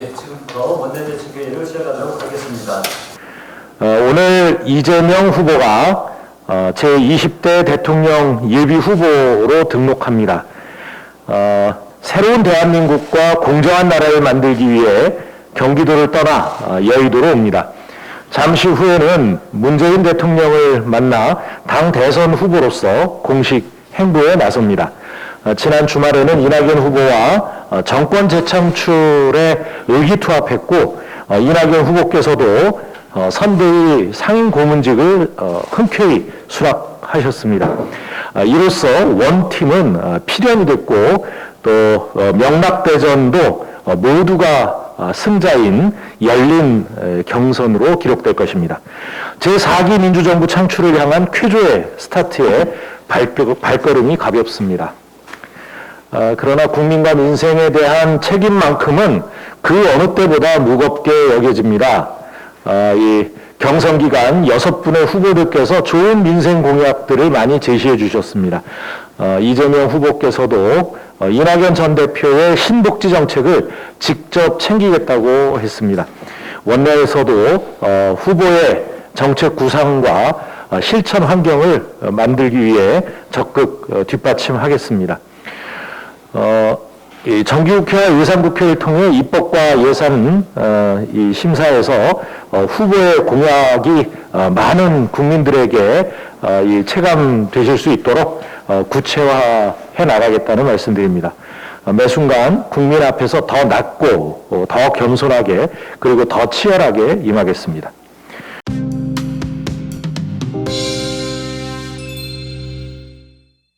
네, 지금부터 원내대책회의를 시작하도록 하겠습니다. 어, 오늘 이재명 후보가 어, 제20대 대통령 예비 후보로 등록합니다. 어, 새로운 대한민국과 공정한 나라를 만들기 위해 경기도를 떠나 어, 여의도로 옵니다. 잠시 후에는 문재인 대통령을 만나 당 대선 후보로서 공식 행보에 나섭니다. 어, 지난 주말에는 이낙연 후보와 어, 정권 재창출에 의기투합했고 어, 이낙연 후보께서도 어, 선대위 상임 고문직을 어, 흔쾌히 수락하셨습니다. 아, 이로써 원팀은 어, 필연이 됐고 또 어, 명락대전도 어, 모두가 아, 승자인 열린 에, 경선으로 기록될 것입니다. 제4기 민주정부 창출을 향한 쾌조의 스타트에 발걸음이 가볍습니다. 아, 그러나 국민과 민생에 대한 책임만큼은 그 어느 때보다 무겁게 여겨집니다. 아, 이 경선 기간 여섯 분의 후보들께서 좋은 민생 공약들을 많이 제시해 주셨습니다. 어, 이재명 후보께서도 어, 이낙연 전 대표의 신복지 정책을 직접 챙기겠다고 했습니다. 원내에서도 어, 후보의 정책 구상과 어, 실천 환경을 어, 만들기 위해 적극 어, 뒷받침하겠습니다. 어, 이 정기국회와 예산국회를 통해 입법과 예산 어, 이 심사에서 어, 후보의 공약이 어, 많은 국민들에게 어, 이 체감되실 수 있도록 어, 구체화해 나가겠다는 말씀드립니다. 어, 매 순간 국민 앞에서 더 낮고 어, 더 겸손하게 그리고 더 치열하게 임하겠습니다.